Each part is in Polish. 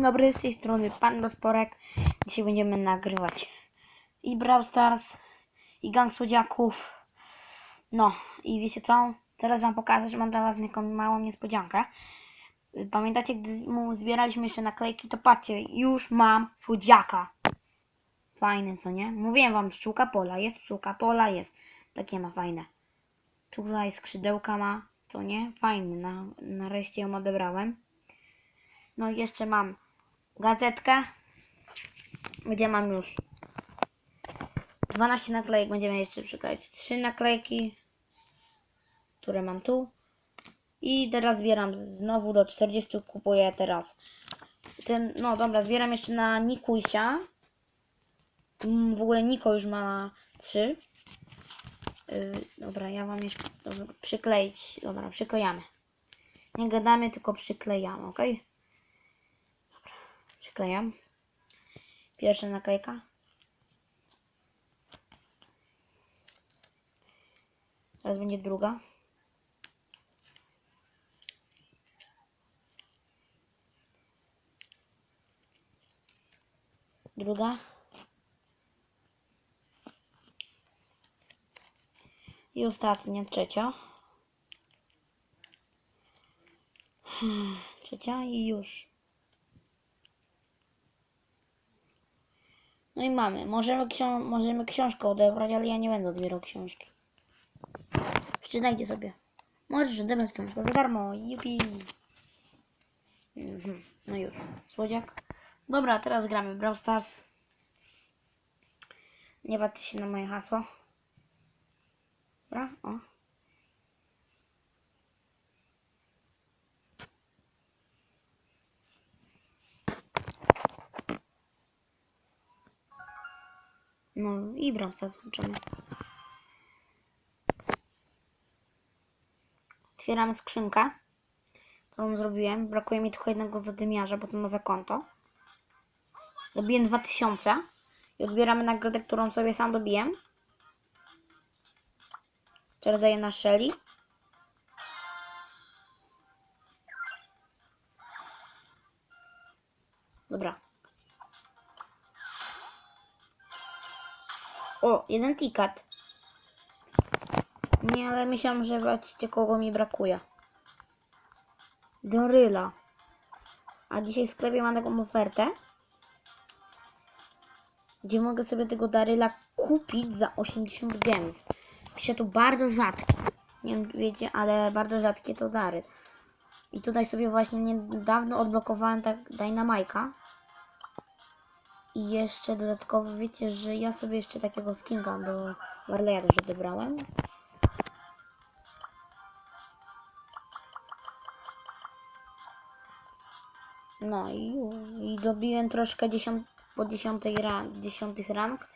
Dzień dobry, z tej strony Pan Rozporek. Dzisiaj będziemy nagrywać i Brawl Stars, i Gang Słodziaków. No, i wiecie co? Teraz Wam pokażę, że mam dla Was taką małą niespodziankę. Pamiętacie, gdy zbieraliśmy jeszcze naklejki, to patrzcie, już mam słodziaka. Fajny, co nie? Mówiłem Wam, pszczółka pola, jest pszczółka pola, jest. Takie ma fajne. Tutaj skrzydełka ma, co nie? Fajny, na, nareszcie ją odebrałem. No i jeszcze mam gazetkę, gdzie mam już 12 naklejek. Będziemy jeszcze przykleić 3 naklejki, które mam tu. I teraz zbieram znowu do 40, kupuję teraz. Ten, no dobra, zbieram jeszcze na Nikusia. Mm, W ogóle Niko już ma 3. Yy, dobra, ja wam jeszcze dobra, przykleić. Dobra, przyklejamy. Nie gadamy, tylko przyklejamy, ok? Przyklejam. Pierwsza naklejka. Teraz będzie druga. Druga. I ostatnia, trzecia. Hmm, Trzecia i już. No i mamy. Możemy, ksią- możemy książkę odebrać, ale ja nie będę odbierał książki. Przeczytajcie sobie. Możesz odebrać książkę za darmo. Jupi. Mhm. No już. Słodziak. Dobra, teraz gramy Brawl Stars. Nie baczcie się na moje hasło. Dobra, o. No i Brawl Stars włączamy. Otwieramy skrzynkę, którą zrobiłem. Brakuje mi tylko jednego zadymiarza, bo to nowe konto. Dobiłem 2000 i odbieramy nagrodę, którą sobie sam dobiłem. Teraz daję na Shelly. Dobra. O, jeden ticket. Nie, ale myślałam, że zobaczcie kogo mi brakuje. Goryla. A dzisiaj w sklepie mam taką ofertę, gdzie mogę sobie tego Daryla kupić za 80 gemów. Pisze to bardzo rzadki. Nie wiem, wiecie, ale bardzo rzadkie to dary. I tutaj sobie właśnie niedawno odblokowałem tak Dynamajka. I jeszcze dodatkowo wiecie, że ja sobie jeszcze takiego skinka do Warleya też odebrałem. No i, i dobiłem troszkę dziesiąt, po dziesiątej ran, dziesiątych rank.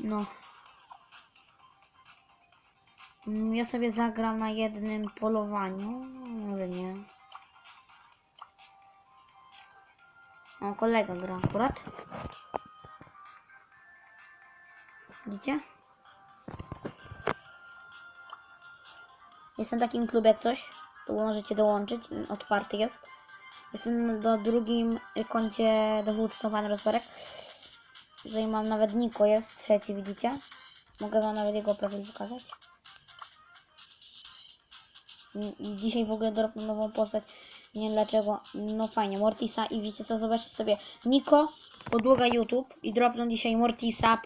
No. Ja sobie zagram na jednym polowaniu. Może nie. O, kolega gra akurat. Widzicie? Jestem w takim klubie jak coś. Tu możecie dołączyć. Otwarty jest. Jestem do drugim koncie dowódcą pan rozporek. Tutaj mam nawet Niko jest, trzeci widzicie. Mogę wam nawet jego profil pokazać. I dzisiaj w ogóle dropnę nową postać. Nie wiem dlaczego. No fajnie, Mortisa i wiecie co, zobaczcie sobie. Niko, podłoga YouTube i dropną dzisiaj Mortisa